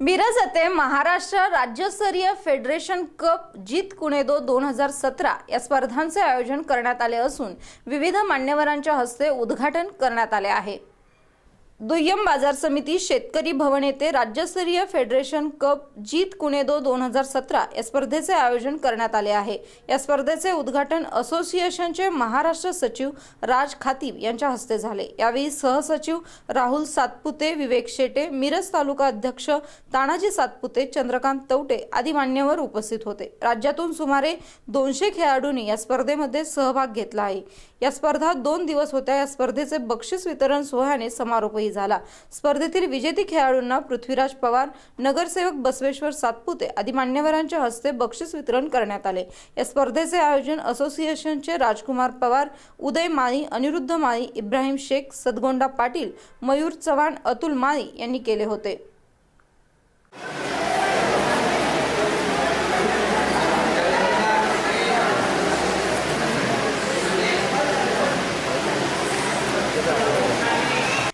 मिरज येथे महाराष्ट्र राज्यस्तरीय federation cup जीत कुणेदो दोन हजार सतरा या स्पर्धांचे आयोजन करण्यात आले असून विविध मान्यवरांच्या हस्ते उद्घाटन करण्यात आले आहे. दुय्यम बाजार समिती शेतकरी भवन येथे राज्यस्तरीय फेडरेशन कप जीत कुणेदो दोन हजार सतरा या स्पर्धेचे आयोजन करण्यात आले आहे. या स्पर्धेचे उद्घाटन असोसिएशनचे महाराष्ट्र सचिव राज खातीब यांच्या हस्ते झाले. यावेळी सहसचिव राहुल सातपुते विवेक शेटे मिरज तालुका अध्यक्ष तानाजी सातपुते चंद्रकांत तवटे आदी मान्यवर उपस्थित होते. राज्यातून सुमारे दोनशे खेळाडूंनी या स्पर्धेमध्ये सहभाग घेतला आहे. या स्पर्धा दोन दिवस होत्या. या स्पर्धेचे बक्षीस वितरण सोहळ्याने समारोपही झाला. स्पर्धेतील विजेती खेळाडूंना पृथ्वीराज पवार नगरसेवक बसवेश्वर सातपुते आदी मान्यवरांच्या हस्ते बक्षीस वितरण करण्यात आले. या स्पर्धेचे आयोजन असोसिएशनचे राजकुमार पवार उदय माळी अनिरुद्ध माळी इब्राहिम शेख सदगोंडा पाटील मयूर चव्हाण अतुल माळी यांनी केले होते.